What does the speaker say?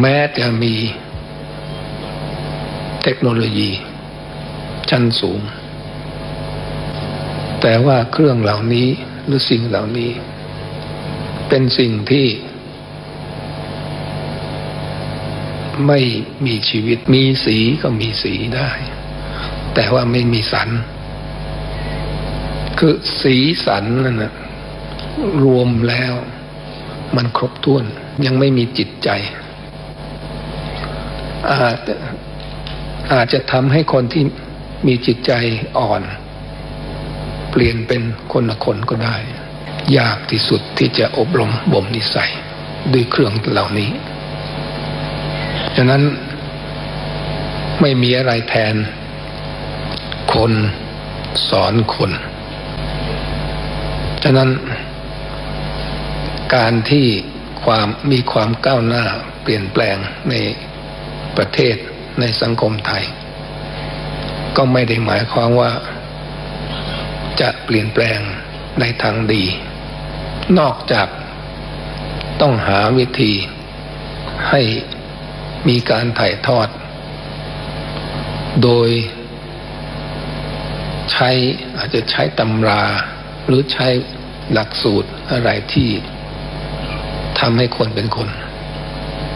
แม้จะมีเทคโนโลยีชั้นสูง แต่ว่าเครื่องเหล่านี้หรือสิ่งเหล่านี้ เป็นสิ่งที่ ไม่มีชีวิตมีสีก็มีสีได้ แต่ว่าไม่มีสัน คือสีสันนั่นนะรวมแล้ว มันครบถ้วนยังไม่มีจิตใจ อาจจะอาจจะทำให้คนที่มีจิตใจอ่อน เปลี่ยนเป็นคนละคนก็ได้ ยากที่สุดที่จะอบรมบ่มนิสัยด้วยเครื่องเหล่านี้ฉะนั้นไม่มีอะไรแทน คนสอนคนฉะนั้น การที่ความมีความก้าวหน้าเปลี่ยนแปลงใน ประเทศในสังคมไทย ก็ไม่ได้หมายความว่า จะเปลี่ยนแปลงในทางดี นอกจากต้องหาวิธีให้มีการถ่ายทอด โดยใช้อาจจะใช้ตำรา หรือใช้หลักสูตรอะไรที่ทำให้คนเป็นคน